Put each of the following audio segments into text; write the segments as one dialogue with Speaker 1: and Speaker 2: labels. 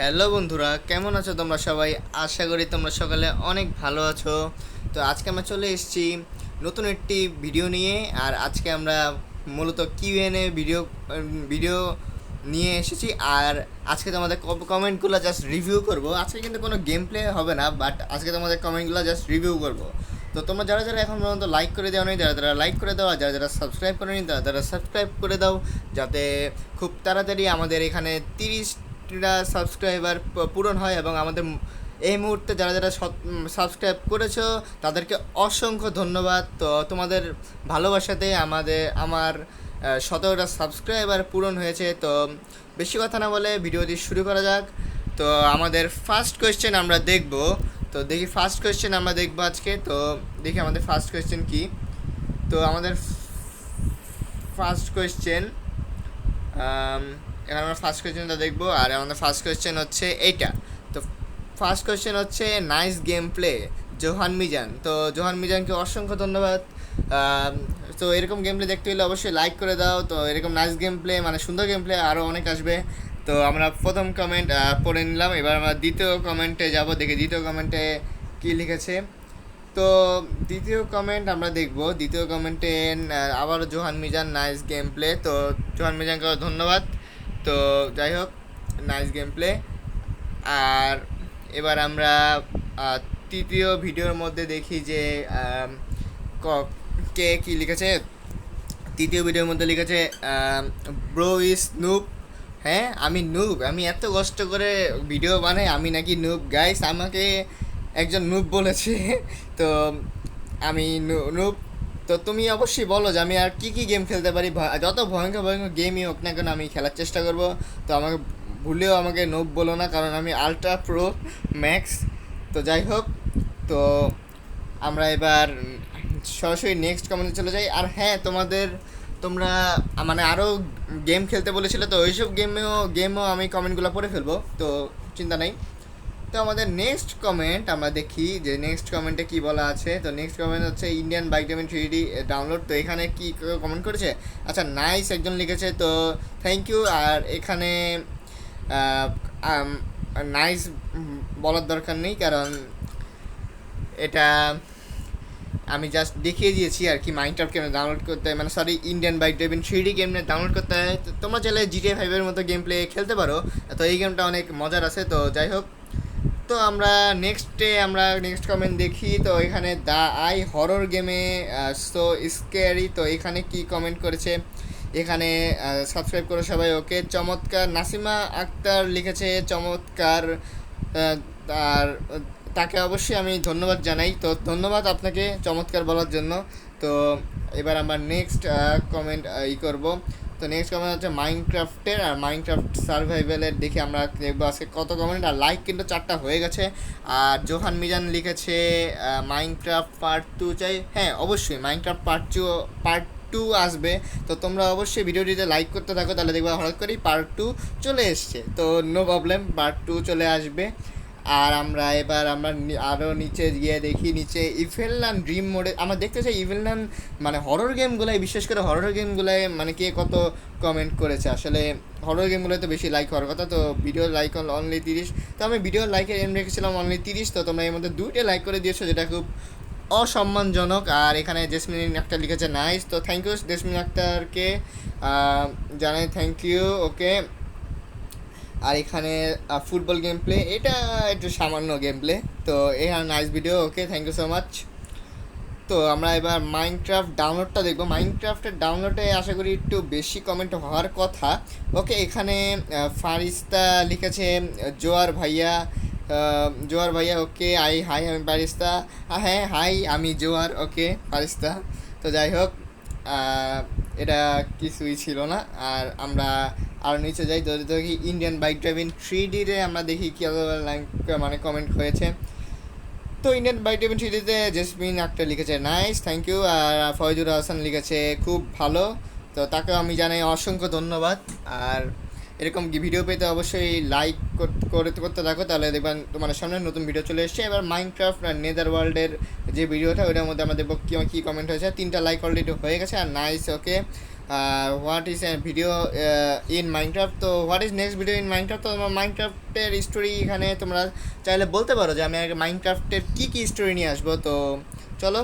Speaker 1: Hello বন্ধুরা, কেমন আছো তোমরা সবাই? আশা করি তোমরা সকালে অনেক ভালো আছো। তো আজকে আমরা চলে এসেছি নতুন একটি ভিডিও নিয়ে, আর আজকে আমরা মূলত কিউএনএ ভিডিও ভিডিও নিয়ে এসেছি। আর আজকে তোমাদের কমেন্টগুলো জাস্ট রিভিউ করব। আজকে কিন্তু কোনো গেম প্লে হবে না বাট আজকে তোমাদের কমেন্টগুলো জাস্ট রিভিউ করব। তো তোমরা যারা যারা এখন পর্যন্ত লাইক করে দেওয়া নেই যারা যারা লাইক করে দাও, আর যারা যারা সাবস্ক্রাইব করে নি তারা সাবস্ক্রাইব করে দাও, যাতে খুব তাড়াতাড়ি আমাদের এখানে তিরিশটা সাবস্ক্রাইবার পূরণ হয় এবং আমাদের এই মুহূর্তে যারা যারা সাবস্ক্রাইব করেছ, তাদেরকে অসংখ্য ধন্যবাদ। তো তোমাদের ভালোবাসাতে আমাদের, আমার সতেরোটা সাবস্ক্রাইবার পূরণ হয়েছে। তো বেশি কথা না বলে ভিডিওটি শুরু করা যাক। তো আমাদের ফার্স্ট কোয়েশ্চেন আমরা দেখব। তো দেখি ফার্স্ট কোয়েশ্চেন আমরা দেখব আজকে। তো দেখি আমাদের ফার্স্ট কোয়েশ্চেন কি? তো আমাদের ফার্স্ট কোয়েশ্চেন এখানে আমরা ফার্স্ট কোয়েশ্চেনটা দেখব, আর আমাদের ফার্স্ট কোয়েশ্চেন হচ্ছে এইটা। তো ফার্স্ট কোয়েশ্চেন হচ্ছে nice game play Johan Mizan. তো জোহান মিজানকে অসংখ্য ধন্যবাদ। তো এরকম গেম প্লে দেখতে হলে অবশ্যই লাইক করে দাও। তো এরকম নাইস গেম প্লে মানে সুন্দর গেম প্লে আরও অনেক আসবে। তো আমরা প্রথম কমেন্ট পড়ে নিলাম। এবার আমরা দ্বিতীয় কমেন্টে যাব, দেখি দ্বিতীয় কমেন্টে কী লিখেছে। তো দ্বিতীয় কমেন্ট আমরা দেখব। দ্বিতীয় কমেন্টে আবার Johan Mizan nice game play তো জোহান মিজানকে ধন্যবাদ। তো যাই হোক নাইস গেম প্লে আর এবার আমরা তৃতীয় ভিডিওর মধ্যে দেখি যে ক- কে লিখেছে? তৃতীয় ভিডিওর মধ্যে লিখেছে ব্রো ইস নুব হ্যাঁ আমি নুব আমি এত কষ্ট করে ভিডিও বানাই, আমি নাকি নুব গাইস আমাকে একজন নুব বলেছে। তো আমি নুব তো তুমি অবশ্যই বলো যে আমি আর কি কি গেম খেলতে পারি? যত ভয়ঙ্কর ভয়ঙ্কর গেমই হোক না কেন আমি খেলার চেষ্টা করব। তো আমাকে ভুলেও আমাকে নোব বলো না, কারণ আমি আলট্রা প্রো ম্যাক্স তো যাই হোক, তো আমরা এবার সরাসরি নেক্সট কমেন্টে চলে যাই। আর হ্যাঁ তোমাদের, তোমরা মানে আরও গেম খেলতে বলেছিলে, তো ওইসব গেমেও গেমও আমি কমেন্টগুলো পড়ে ফেলব। তো চিন্তা নেই। তো আমাদের নেক্সট কমেন্ট আমরা দেখি যে নেক্সট কমেন্টে কি বলা আছে। তো নেক্সট কমেন্ট হচ্ছে ইন্ডিয়ান বাইক ডেমেন থ্রি ডি ডাউনলোড তো এখানে কি কমেন্ট করেছে? আচ্ছা নাইস একজন লিখেছে, তো থ্যাংক ইউ আর এখানে নাইস বলার দরকার নেই, কারণ এটা আমি জাস্ট দেখিয়ে দিয়েছি আর কি মাইন্ডক্রাফট গেমে ডাউনলোড করতে মানে sorry Indian bike driving three D গেমে ডাউনলোড করতে হয়। তো তোমরা চাইলে জিটিএ ফাইভের মতো গেম প্লে খেলতে পারো। তো এই গেমটা অনেক মজার আছে, তো যাই হোক তো আমরা নেক্সটে আমরা নেক্সট কমেন্ট দেখি। তো এখানে দা আই হরর গেমে সো স্কেয়ারি তো এখানে কি কমেন্ট করেছে? এখানে সাবস্ক্রাইব করে সবাই ওকে চমৎকার। নাসিমা আক্তার লিখেছে চমৎকার আর তাকে অবশ্যই আমি ধন্যবাদ জানাই। তো ধন্যবাদ আপনাকে চমৎকার বলার জন্য। তো এবার আমরা নেক্সট কমেন্ট ই করব। তো নেক্সট কমেন্ট হচ্ছে মাইনক্রাফটের আর মাইনক্রাফট সার্ভাইভেলের দেখে আমরা দেখব আজকে কত কমেন্ট আর লাইক কিন্তু চারটা হয়ে গেছে। আর জোহান মিজান লিখেছে মাইনক্রাফ্ট পার্ট টু চাই। হ্যাঁ অবশ্যই Minecraft part two part two আসবে। তো তোমরা অবশ্যই ভিডিওটিতে লাইক করতে থাকো, তাহলে দেখবে হঠাৎ করেই পার্ট টু চলে এসছে। তো নো প্রবলেম পার্ট টু চলে আসবে। আর আমরা এবার আমরা আরও নিচে গিয়ে দেখি, নিচে ইভেলনান ড্রিম মোডে আমরা দেখতে চাই ইভেলনান মানে হরর গেমগুলাই বিশেষ করে হরর গেমগুলাই মানে কে কত কমেন্ট করেছে? আসলে হরর গেমগুলোয় তো বেশি লাইক হওয়ার কথা, তো ভিডিও লাইক অনলি তিরিশ। তো আমি ভিডিও লাইকের এম রেখেছিলাম অনলি তিরিশ, তো তোমরা এর মধ্যে দুইটা লাইক করে দিয়েছ, যেটা খুব অসম্মানজনক। আর এখানে জেসমিন আক্তার লিখেছে নাইস তো থ্যাংক ইউ জেসমিন আক্তারকে জানাই থ্যাংক ইউ ওকে আর এখানে ফুটবল গেম প্লে এটা একটু সামান্য গেম প্লে তো এখানে nice video okay thank you so much তো আমরা এবার মাইনক্রাফট ডাউনলোডটা দেখব। মাইনক্রাফটের ডাউনলোডে আশা করি একটু বেশি কমেন্ট হওয়ার কথা। ওকে এখানে ফারিস্তা লিখেছে, জোয়ার ভাইয়া জোয়ার ভাইয়া ওকে আই হাই আমি ফারিস্তা। হ্যাঁ হাই আমি জোয়ার ওকে ফারিস্তা। তো যাই হোক এটা কিছুই ছিল না। আর আমরা আরও নিচে যাই তো দেখি ইন্ডিয়ান বাইক ড্রাইভিং থ্রি ডিতে আমরা দেখি কী মানে কমেন্ট হয়েছে। তো ইন্ডিয়ান বাইক ড্রাইভিং থ্রি ডিতে জেসমিন আক্তার লিখেছে নাইস থ্যাংক ইউ আর ফয়জুর হাসান লিখেছে, খুব ভালো। তো তাকেও আমি জানাই অসংখ্য ধন্যবাদ। আর এরকম ভিডিও পেতে অবশ্যই লাইক করে করতে থাকো, তাহলে দেখবেন তোমার সামনে নতুন ভিডিও চলে এসছে। এবার মাইনক্রাফট আর নেদার ওয়ার্ল্ডের যে ভিডিওটা ওইটার মধ্যে আমাদের কী কী কমেন্ট হয়েছে? তিনটা লাইক অলরেডি হয়ে গেছে, আর nice okay what is video in Minecraft তো what is next video in Minecraft তো তোমার মাইনক্রাফটের স্টোরি এখানে তোমরা চাইলে বলতে পারো যে আমি মাইনক্রাফটের কী কী স্টোরি নিয়ে আসব। তো চলো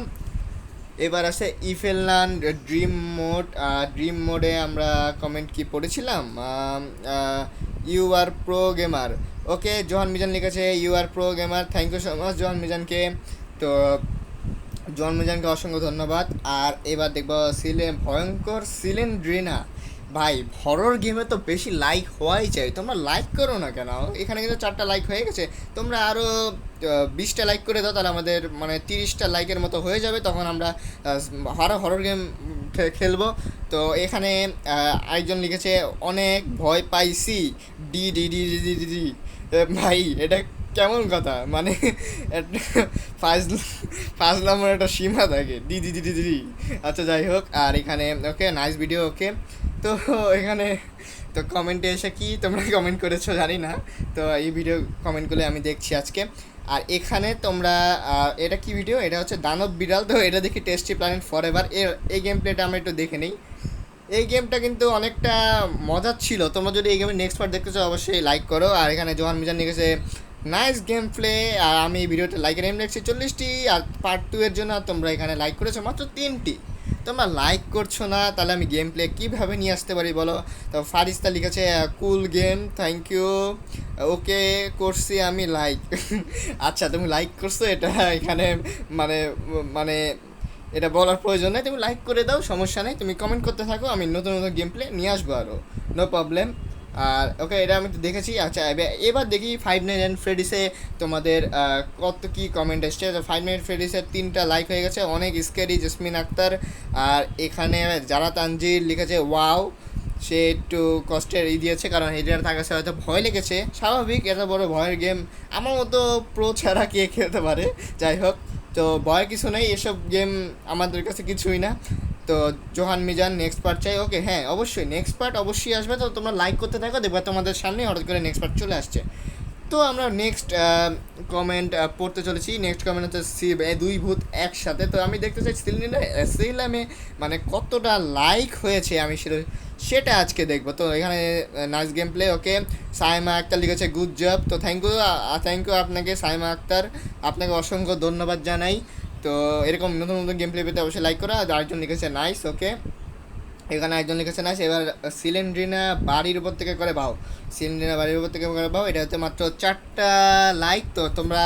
Speaker 1: এবার আছে ইফেলনান ড্রিম মোড ড্রিম মোডে আমরা কমেন্ট কি পড়েছিলাম? You are pro gamer okay Johan Mizan লিখেছে you are pro gamer thank you so much Johan মিজানকে তো জোহান মিজানকে অসংখ্য ধন্যবাদ। আর এবার দেখব সিলেন ভয়ঙ্কর সিলেন ড্রিনা ভাই হরর গেমে তো বেশি লাইক হওয়াই চাই। তোমরা লাইক করো না কেন? এখানে কিন্তু চারটা লাইক হয়ে গেছে। তোমরা আরও বিশটা লাইক করে দাও, তাহলে আমাদের মানে তিরিশটা লাইকের মতো হয়ে যাবে। তখন আমরা আরও হরর গেম খেলব। তো এখানে আরেকজন লিখেছে, অনেক ভয় পাইছি। D D D D D D ভাই, এটা কেমন কথা? মানে ফার্স্ট ফার্স্ট নম্বর একটা সীমা থাকে। ডি ডি ডি আচ্ছা যাই হোক, আর এখানে, ওকে নাইস ভিডিও ওকে। তো এখানে তো কমেন্টে এসে কি তোমরা কমেন্ট করেছ জানি না। তো এই ভিডিও কমেন্টগুলো আমি দেখছি আজকে। আর এখানে তোমরা এটা কি ভিডিও এটা হচ্ছে দানব বিড়াল। তো এটা দেখি টেস্টি প্ল্যানেট ফর এভার এর, এই গেম প্লেটা আমরা একটু দেখে নিই। এই গেমটা কিন্তু অনেকটা মজার ছিল। তোমরা যদি এই গেমের নেক্সট পার্ট দেখতে চাও অবশ্যই লাইক করো। আর এখানে জোহান মিজান লিখেছে নাইস গেম প্লে আর আমি এই ভিডিওতে লাইকের এম লিখছি চল্লিশটি। আর পার্ট টু এর জন্য তোমরা এখানে লাইক করেছ মাত্র তিনটি। তোমরা লাইক করছ না, তাহলে আমি গেম প্লে কীভাবে নিয়ে আসতে পারি বলো? তো ফারিস্তা লিখেছে cool game thank you okay, করছি আমি লাইক আচ্ছা তুমি লাইক করছ, এটা এখানে মানে মানে এটা বলার প্রয়োজন নেই। তুমি লাইক করে দাও, সমস্যা নেই। তুমি কমেন্ট করতে থাকো, আমি নতুন নতুন গেম প্লে নিয়ে আসব আরও নো প্রবলেম আর ওকে এটা আমি তো দেখেছি আচ্ছা এবার- দেখি ফাইভ নাইন অ্যান্ড ফ্রেডিসে তোমাদের কত কি কমেন্ট এসছে। ফাইভ নাইন ফ্রেডিসের তিনটা লাইক হয়ে গেছে, অনেক স্কেরি জেসমিন আক্তার আর এখানে যারা তানজির লিখেছে ওয়াও সে একটু কষ্টের ই দিয়েছে, কারণ হেডার থাকার সাথে হয়তো ভয় লেগেছে, স্বাভাবিক, এত বড় ভয়ের গেম আমার মতো প্রো ছাড়া কে খেলতে পারে? যাই হোক, তো ভয়ের কিছু নেই, এসব গেম আমাদের কাছে কিছুই না। তো জোহান মিজান নেক্সট পার্ট চাই। ওকে হ্যাঁ অবশ্যই নেক্সট পার্ট অবশ্যই আসবে। তো তোমরা লাইক করতে থাকো, দেখবে তোমাদের সামনে হঠাৎ করে নেক্সট পার্ট চলে আসছে। তো আমরা নেক্সট কমেন্ট পড়তে চলেছি। নেক্সট কমেন্ট হচ্ছে এ দুই ভূত একসাথে। তো আমি দেখতে চাই সিলামে মানে কতটা লাইক হয়েছে আমি সেটা সেটা আজকে দেখব। তো এখানে nice game play okay Saima Akter লিখেছে গুড জব তো থ্যাংক ইউ থ্যাংক ইউ আপনাকে, সাইমা আক্তার। আপনাকে অসংখ্য ধন্যবাদ জানাই। তো এরকম নতুন নতুন গেম প্লে পেতে অবশ্যই লাইক করা। আর আরেকজন লিখেছে নাইস ওকে এখানে একজন লিখেছে নাইস এবার সিলিন্ড্রিনা বাড়ির উপর থেকে করে বাও সিলিন্ড্রিনা বাড়ির উপর থেকে করে বাও এটা হচ্ছে মাত্র চারটা লাইক তো তোমরা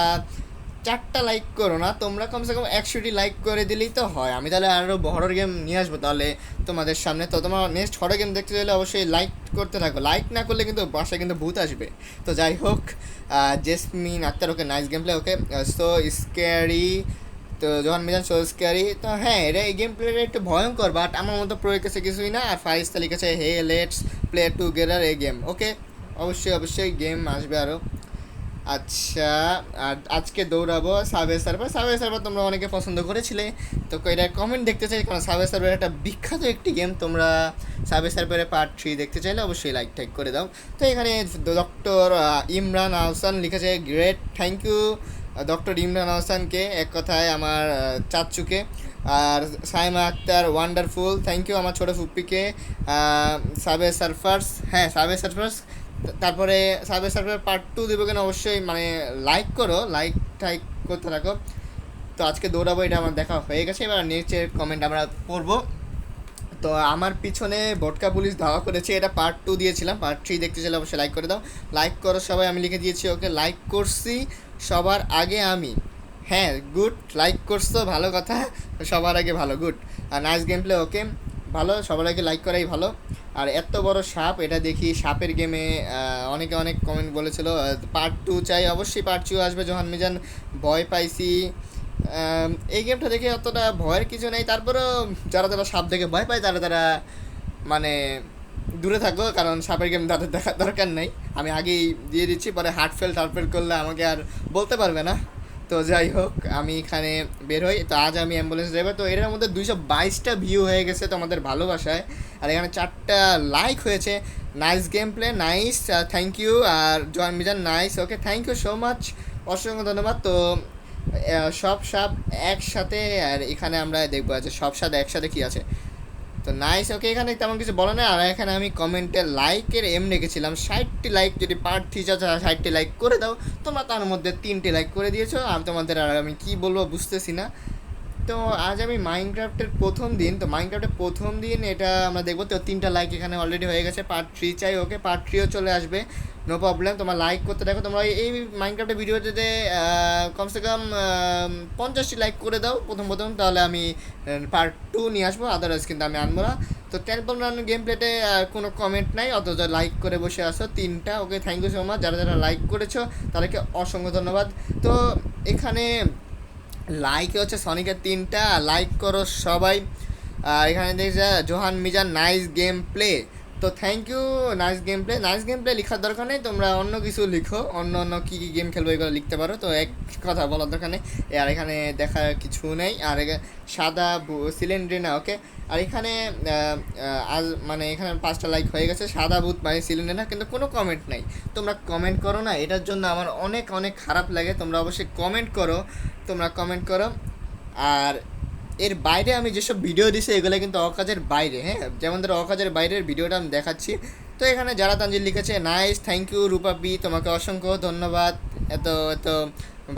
Speaker 1: চারটা লাইক করো না, তোমরা কমসে কম একশোটি লাইক করে দিলেই তো হয়। আমি তাহলে আরও হরর গেম নিয়ে আসব তাহলে তোমাদের সামনে। তো তোমার নেক্সট হরর গেম দেখতে চাইলে অবশ্যই লাইক করতে থাকো। লাইক না করলে কিন্তু বাসায় কিন্তু ভূত আসবে। তো যাই হোক Jesmin Akter okay nice game play okay so scary তো যখন মিজান সো স্ক্যারি তো হ্যাঁ এটা এই গেম প্লেটা একটু ভয়ঙ্কর বাট আমার মতো প্রয়োগ কাছে কিছুই না। আর ফাইস্তা লিখেছে হে লেটস প্লে টুগেদার এই গেম ওকে অবশ্যই অবশ্যই গেম আসবে আরও আচ্ছা আর আজকে দৌড়াবো সাবে সার্ভার। সাবে সার্ভার তোমরা অনেকে পছন্দ করেছিলে, তো এটা কমেন্ট দেখতে চাই, কারণ সাবে সার্ভার একটা বিখ্যাত একটি গেম তোমরা সাবে সার্ভারে পার্ট থ্রি দেখতে চাইলে অবশ্যই লাইক টাইক করে দাও। তো এখানে ডক্টর ইমরান আহসান লিখেছে great thank you doctor Imran আহসানকে এক কথায় আমার আহ, চাচ্চুকে আর Saima Akter wonderful thank you আমার ছোটো ফুপ্পিকে। সাবে সার্ফার্স হ্যাঁ সাবে সার্ফার্স। তারপরে সাবে সার্ফার পার্ট টু দেবো কেন? অবশ্যই মানে লাইক করো লাইক টাইক করতে থাকো। তো আজকে দৌড়াবো এটা আমার দেখা হয়ে গেছে। এবার নেক্সটের কমেন্ট আমরা পড়ব। তো আমার পিছনে ভটকা পুলিশ ধাওয়া করেছে এটা পার্ট টু দিয়েছিলাম। পার্ট থ্রি দেখতে চাইলে অবশ্যই লাইক করে দাও। লাইক করো সবাই আমি লিখে দিয়েছি ওকে। লাইক করছি। সবার আগে আমি। হ্যাঁ গুড লাইক করছ, ভালো কথা, সবার আগে ভালো গুড আর নাইস গেম প্লে ওকে ভালো, সবার আগে লাইক করাই ভালো। আর এত বড় সাপ, এটা দেখি সাপের গেমে অনেকে অনেক কমেন্ট বলেছিল পার্ট টু চাই, অবশ্যই পার্ট টু আসবে যখন মিজান, ভয় পাইছি। এই গেমটা দেখে অতটা ভয়ের কিছু নেই, তারপরেও যারা যারা সাপ দেখে ভয় পায়, তারা তারা মানে দূরে থাকো, কারণ সাপের গেম তাদের দেখার দরকার নেই। আমি আগেই দিয়ে দিচ্ছি, পরে হার্ট ফেল টার্টফেল করলে আমাকে আর বলতে পারবে না। তো যাই হোক, আমি এখানে বের হই। তো আজ আমি অ্যাম্বুলেন্স ড্রাইভার তো এটার মধ্যে দুইশো বাইশটা ভিউ হয়ে গেছে তোমাদের ভালোবাসায়। আর এখানে চারটা লাইক হয়েছে। Nice game play nice thank you R Joy Mizan nice okay thank you so much অসংখ্য ধন্যবাদ। তো সব সাপ একসাথে, আর এখানে আমরা দেখব আছে সব সাপ একসাথে কী আছে। তো নাইস ওকে এখানে তেমন কিছু বলে না। আর এখানে আমি কমেন্টে লাইকের এম রেখেছিলাম ষাটটি লাইক যদি পার্ট থ্রি তারা ষাটটি লাইক করে দাও। তোমরা তার মধ্যে তিনটি লাইক করে দিয়েছ। আর তোমাদের আর আমি কী বলব বুঝতেছি না। তো আজ আমি মাইনক্রাফ্টের প্রথম দিন। তো মাইনক্রাফ্টের প্রথম দিন এটা আমরা দেখব। তো তিনটা লাইক এখানে অলরেডি হয়ে গেছে। পার্ট থ্রি চাই ওকে পার্ট থ্রিও চলে আসবে। নো প্রবলেম তোমার লাইক করতে দেখো, তোমরা এই মাইনক্রাফটের ভিডিওটাতে কমসে কম পঞ্চাশটি লাইক করে দাও, প্রথম প্রথম, তাহলে আমি পার্ট টু নিয়ে আসব আদারওয়াইজ কিন্তু আমি আনব না। তো টেম্পল রান গেম প্লেতে কোনো কমেন্ট নাই, অথচ লাইক করে বসে আসো তিনটা। Okay thank you so much যারা যারা লাইক করেছ, তাদেরকে অসংখ্য ধন্যবাদ। তো এখানে লাইক হচ্ছে সনিকের তিনটা লাইক করো সবাই। এখানে দেখছে Johan Mizan nice game play তো thank you nice game play nice game play লেখার দরকার নেই, তোমরা অন্য কিছু লিখো। অন্য অন্য কী কী গেম খেলব এগুলো লিখতে পারো। তো এক কথা বলার দরকার নেই। আর এখানে দেখার কিছু নেই। আর সাদা সিলিন্ড্রিনা ওকে আর এখানে আজ মানে এখানে পাঁচটা লাইক হয়ে গেছে। সাদা বুথ মানে সিলিন্ডার না, কিন্তু কোনো কমেন্ট নাই। তোমরা কমেন্ট করো না, এটার জন্য আমার অনেক অনেক খারাপ লাগে। তোমরা অবশ্যই কমেন্ট করো। তোমরা কমেন্ট করো। আর এর বাইরে আমি যেসব ভিডিও দিছি, এগুলো কিন্তু অকাজের বাইরে হ্যাঁ? যেমন ধরো অকাজের বাইরের ভিডিওটা আমি দেখাচ্ছি। তো এখানে যারা তানজিল লিখেছে নাইস থ্যাংক ইউ রূপাপি তোমাকে অসংখ্য ধন্যবাদ এত এত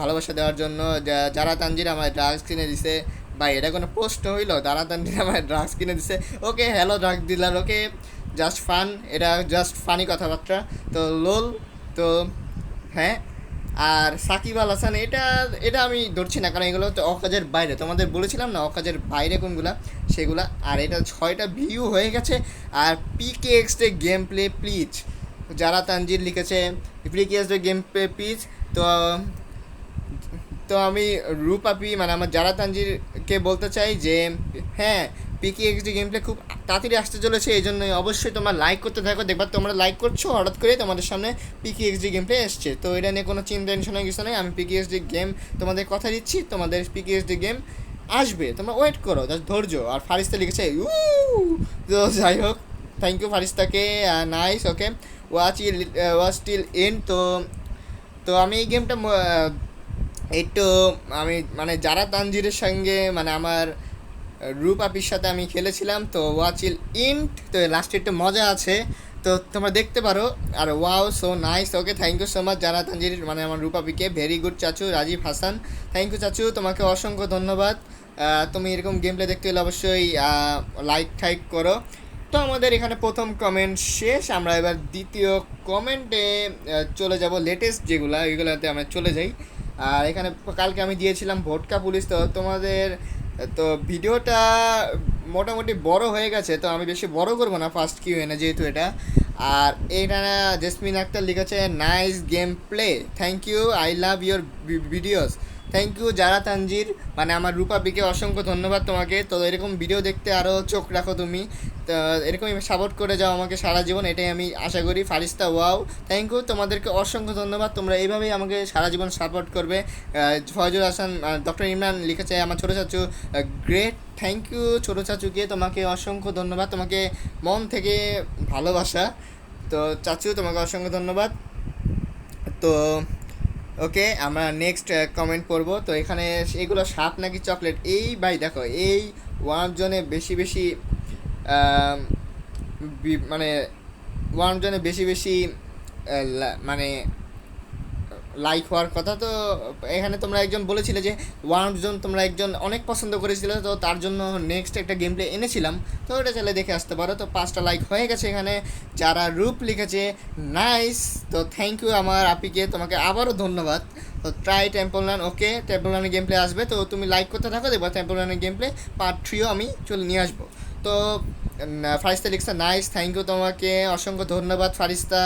Speaker 1: ভালোবাসা দেওয়ার জন্য। যারা তানজির আমার ড্রাগস কিনে দিছে, ভাই, এটা কোনো পোস্ট হইল? যারা তানজির আমার ড্রাগস কিনে দিছে। Okay hello drug dealer okay just fun এটা জাস্ট ফানি কথাবার্তা। তো লোল তো হ্যাঁ? আর সাকিব আল হাসান, এটা এটা আমি ধরছি না, কারণ এগুলো হচ্ছে অকাজের বাইরে। তোমাদের বলেছিলাম না, অকাজের বাইরে কোনগুলা? সেগুলা। আর এটা ছয়টা ভিউ হয়ে গেছে। আর পিকে এক্সটে গেম প্লে প্লিজ যারা তানজির লিখেছে পিকে এক্সটে গেম প্লে প্লিজ তো তো আমি রূপাপি মানে আমার যারা তানজিরকে বলতে চাই যে হ্যাঁ পিকি এক্সডি গেম প্লে খুব তাড়াতাড়ি আসতে চলেছে, এই জন্য অবশ্যই তোমরা লাইক করতে থাকো, দেখবা তোমরা লাইক করছ, হঠাৎ করে তোমাদের সামনে পিকি এক্সডি গেম প্লে এসছে। তো এটা নিয়ে কোনো চিন্তা টেনশনের কিছু নেই, আমি পিকি এক্সডি গেম তোমাদের কথা দিচ্ছি, তোমাদের পিকি এক্সডি গেম আসবে। তোমরা ওয়েট করো জাস্ট ধৈর্য। আর ফারিস্তা লিখেছে উ তো যাই হোক thank you ফারিস্তাকে nice okay watch I'll watch till end তো তো আমি এই গেমটা একটু আমি মানে যারা তানজিরের সঙ্গে মানে আমার রূপ আপির সাথে আমি খেলেছিলাম, তো ওয়াচিল ইন্ট তো লাস্টে একটু মজা আছে। তো তোমরা দেখতে পারো, আর wow so nice okay thank you so much যারা তানজির মানে আমার রূপ আপিকে ভেরি গুড চাচু, রাজীব হাসান। থ্যাংক ইউ চাচু, তোমাকে অসংখ্য ধন্যবাদ। তুমি এরকম গেম প্লে দেখতে হলে অবশ্যই লাইক টাইক করো। তো আমাদের এখানে প্রথম কমেন্ট শেষ, আমরা এবার দ্বিতীয় কমেন্টে চলে যাব লেটেস্ট যেগুলো, এগুলোতে আমরা চলে যাই। আর এখানে কালকে আমি দিয়েছিলাম ভোটকা পুলিশ, তো তোমাদের তো ভিডিওটা মোটামুটি বড় হয়ে গেছে, তো আমি বেশি বড় করব না ফার্স্ট কিউ এনে যেহেতু এটা। আর এইখানে জেসমিন আক্তার লিখেছে nice game play thank you I love your videos thank you যারা তানজির। মানে আমার রূপাবিকে অসংখ্য ধন্যবাদ তোমাকে। তো এরকম ভিডিও দেখতে আরও চোখ রাখো তুমি। তো এরকমই সাপোর্ট করে যাও আমাকে সারা জীবন, এটাই আমি আশা করি। ফারিস্তা, ওয়াও। থ্যাংক ইউ তোমাদেরকে অসংখ্য ধন্যবাদ। তোমরা এইভাবেই আমাকে সারা জীবন সাপোর্ট করবে। ফয়জুল হাসান ডক্টর ইমরান লিখেছে, আমার ছোটো চাচু গ্রেট থ্যাংক ইউ ছোটো চাচুকে তোমাকে অসংখ্য ধন্যবাদ। তোমাকে মন থেকে ভালোবাসা। তো চাচু, তোমাকে অসংখ্য ধন্যবাদ। তো ওকে আমরা নেক্সট কমেন্ট করব। তো এখানে এগুলো সাপ নাকি চকলেট এই ভাই দেখো, এই ওয়ান জনে বেশি বেশি মানে ওয়ান জনে বেশি বেশি মানে লাইক হওয়ার কথা, তো এখানে তোমরা একজন বলেছিলে যে ওয়ান জোন তোমরা একজন অনেক পছন্দ করেছিলে, তো তার জন্য নেক্সট একটা গেম প্লে এনেছিলাম। তো ওটা চাইলে দেখে আসতে পারো। তো পাঁচটা লাইক হয়ে গেছে এখানে। যারা রূপ লিখেছে নাইস তো থ্যাংক ইউ আমার আপিকে, তোমাকে আবারও ধন্যবাদ। তো try temple run okay temple রানের গেম প্লে আসবে। তো তুমি লাইক করতে থাকো, দেখবা টেম্পল রানের গেম প্লে পার্ট থ্রিও আমি চলে নিয়ে আসব। তো ফারিস্তা লিখছে নাইস থ্যাংক ইউ তোমাকে, অসংখ্য ধন্যবাদ Farista.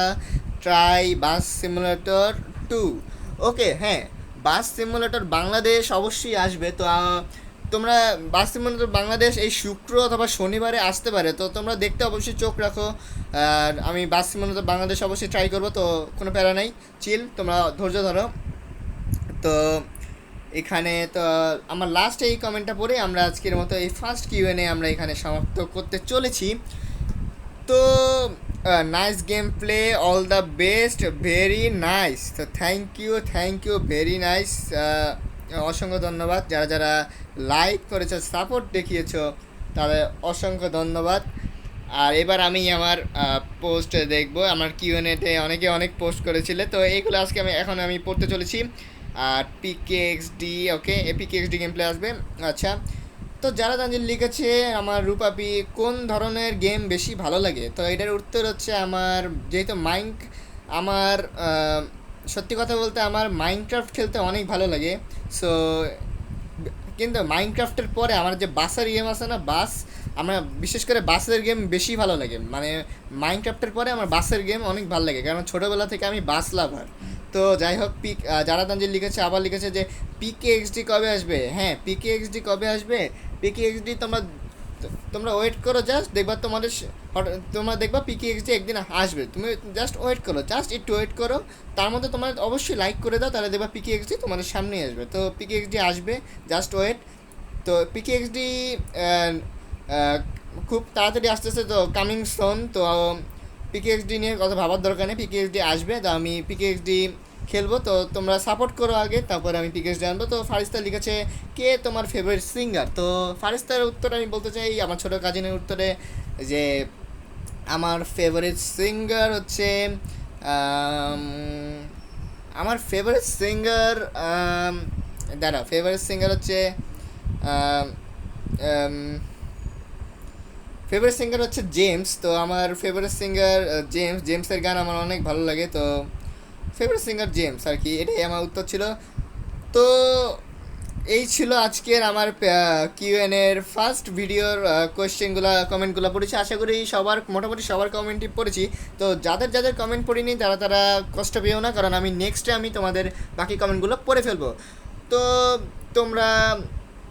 Speaker 1: Try bus simulator two. Okay হ্যাঁ বাস সিমুলেটর বাংলাদেশ অবশ্যই আসবে। তো তোমরা বাস সিমুলেটর বাংলাদেশ এই শুক্র অথবা শনিবারে আসতে পারে। তো, তোমরা দেখতে অবশ্যই চোখ রাখো। আর আমি বাস সিমুলেটর বাংলাদেশ অবশ্যই ট্রাই করব, তো কোনো প্যারা নাই। চিল তোমরা ধৈর্য ধরো। তো, এখানে, তো, আমার লাস্ট এই কমেন্টটা পড়ে আমরা আজকের মতো এই ফার্স্ট কিউএনএ আমরা এখানে সমাপ্ত করতে চলেছি। তো nice game play all the best very nice তো thank you thank you very nice অসংখ্য ধন্যবাদ। যারা যারা লাইক করেছ সাপোর্ট দেখিয়েছো, তাদের অসংখ্য ধন্যবাদ। আর এবার আমি আমার পোস্ট দেখব। আমার কিউএনএতে অনেকে অনেক পোস্ট করেছিলে। তো এইগুলো আজকে আমি, এখন আমি পড়তে চলেছি। আর পিকেএক্সডি ওকে এপিকেএক্সডি গেম প্লে আসবে। আচ্ছা। তো যারা তাঞ্জিল লিখেছে, আমার রূপাপি, কোন ধরনের গেম বেশি ভালো লাগে? তো এটার উত্তর হচ্ছে আমার, যেহেতু মাইন্ড আমার সত্যি কথা বলতে আমার মাইনক্রাফট খেলতে অনেক ভালো লাগে। সো কিন্তু মাইনক্রাফটের পরে আমার যে বাসের গেম আছে না, বাস আমার বিশেষ করে বাসের গেম বেশি ভালো লাগে। মানে মাইনক্রাফটের পরে আমার বাসের গেম অনেক ভালো লাগে। কারণ ছোটোবেলা থেকে আমি বাস লাভার তো যাই হোক পিক যারা তাঞ্জিল লিখেছে, আবার লিখেছে যে পিকে এক্সডি কবে আসবে? হ্যাঁ পিকে এক্সডি কবে আসবে? পিকে এক্সডি তোমরা তোমরা ওয়েট করো জাস্ট দেখবা তোমাদের তোমরা দেখবা পিকে এক্সডি একদিন আসবে। তুমি জাস্ট ওয়েট করো জাস্ট একটু ওয়েট করো। তার মধ্যে তোমার অবশ্যই লাইক করে দাও, তাহলে দেখবা পিকে এক্সডি তোমাদের সামনেই আসবে। তো পিকে এক্সডি আসবে জাস্ট ওয়েট তো পিকে এক্সডি খুব তাড়াতাড়ি আসতেছে তো কামিং সোন তো পিকেএক্সডি নিয়ে কথা ভাবার দরকার নেই পিকেএক্সডি আসবে, তো আমি পিকেএক্সডি খেলব, তো তোমরা সাপোর্ট করো আগে, তারপরে আমি পিকেএক্সডি আনব। তো ফারিস্তা লিখেছে, কে তোমার ফেভারিট সিঙ্গার তো ফারিস্তার উত্তরে আমি বলতে চাই, আমার ছোটো কাজিনের উত্তরে যে আমার ফেভারিট সিঙ্গার হচ্ছে আমার ফেভারিট সিঙ্গার দাঁড়া ফেভারিট সিঙ্গার হচ্ছে ফেভারিট সিঙ্গার হচ্ছে জেমস তো আমার ফেভারিট সিঙ্গার জেমস জেমসের গান আমার অনেক ভালো লাগে, তো ফেভারিট সিঙ্গার জেমস আর কি, এটাই আমার উত্তর ছিল। তো এই ছিল আজকের আমার কিউএন এর ফার্স্ট ভিডিওর কোয়েশ্চেনগুলো কমেন্টগুলো পড়েছি। আশা করি সবার, মোটামুটি সবার কমেন্টই পড়েছি। তো যাদের যাদের কমেন্ট পড়িনি, তারা তারা কষ্ট পেও না, কারণ আমি নেক্সটে আমি তোমাদের বাকি কমেন্টগুলো পড়ে ফেলব। তো তোমরা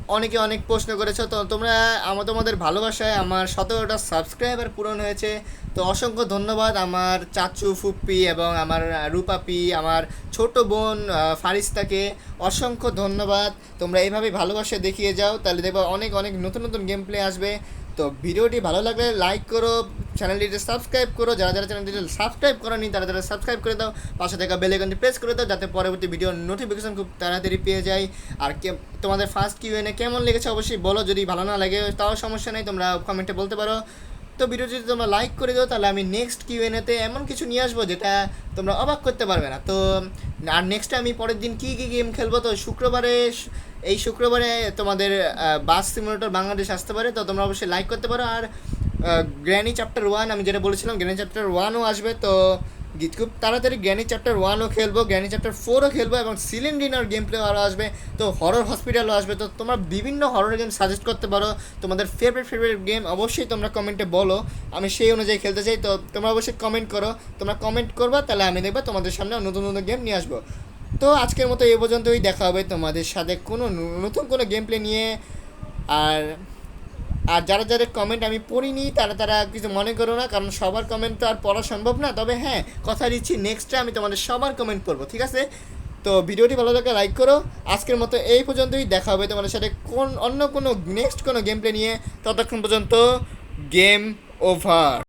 Speaker 1: অনেকে অনেক প্রশ্ন করেছ, তো তোমরা আমার তোমাদের ভালোবাসায় আমার সতেরোটা সাবস্ক্রাইবার পূরণ হয়েছে। তো অসংখ্য ধন্যবাদ আমার চাচু, ফুপ্পি এবং আমার রূপাপি, আমার ছোট বোন ফারিস্তাকে। অসংখ্য ধন্যবাদ। তোমরা এইভাবে ভালোবাসা দেখিয়ে যাও, তাহলে দেখব অনেক অনেক নতুন নতুন গেম প্লে আসবে। তো ভিডিওটি ভালো লাগলে লাইক করো চ্যানেলটিতে সাবস্ক্রাইব করো। যারা যারা চ্যানেলটিতে সাবস্ক্রাইব করোনি, তারা তারা সাবস্ক্রাইব করে দাও। পাশে থাকা বেল আইকনটি প্রেস করে দাও, যাতে পরবর্তী ভিডিওর নোটিফিকেশন খুব তাড়াতাড়ি পেয়ে যায় আর কে, তোমাদের ফার্স্ট কিউএনএ কেমন লেগেছে অবশ্যই বলো, যদি ভালো না লাগে তাও সমস্যা নেই, তোমরা কমেন্টে বলতে পারো। তো ভিডিও যদি তোমরা লাইক করে দাও, তাহলে আমি নেক্সট কিউ কিউএনএতে এমন কিছু নিয়ে আসব, যেটা তোমরা অবাক করতে পারবে না। তো, আর নেক্সটে আমি পরের দিন কী কী গেম খেলব? তো শুক্রবারে এই শুক্রবারে তোমাদের বাস সিমুলেটর বাংলাদেশ আসতে পারে, তো তোমরা অবশ্যই লাইক করতে পারো। আর গ্র্যানি চ্যাপ্টার ওয়ান আমি যেটা বলেছিলাম, গ্র্যানি চ্যাপ্টার ওয়ানও আসবে, তো গীত খুব তাড়াতাড়ি গ্র্যানি চ্যাপ্টার ওয়ানও খেলব, গ্র্যানি চ্যাপ্টার ফোরও খেলব, এবং সিলিন্ডিনার গেম প্লে আরও আসবে, তো হরর হসপিটালও আসবে, তো তোমরা বিভিন্ন হরর গেম সাজেস্ট করতে পারো। তোমাদের ফেভারিট ফেভারিট গেম অবশ্যই তোমরা কমেন্টে বলো। আমি সেই অনুযায়ী খেলতে চাই, তো তোমরা অবশ্যই কমেন্ট করো। তোমরা কমেন্ট করবা, তাহলে আমি দেখব তোমাদের সামনে নতুন নতুন গেম নিয়ে আসব। তো আজকের মতো এই পর্যন্তই। দেখা হবে তোমাদের সাথে কোনো নতুন কোনো গেম প্লে নিয়ে। আর আর যারা যাদের কমেন্ট আমি পড়িনি, তারা তারা কিছু মনে করো না, কারণ সবার কমেন্ট তো আর পড়া সম্ভব না। তবে হ্যাঁ কথা দিচ্ছি নেক্সটে আমি তোমাদের সবার কমেন্ট পড়ব ঠিক আছে? তো ভিডিওটি ভালো লাগে লাইক করো। আজকের মতো এই পর্যন্তই। দেখা হবে তোমাদের সাথে কোন অন্য কোনো নেক্সট কোনো গেম প্লে নিয়ে। ততক্ষণ পর্যন্ত গেম ওভার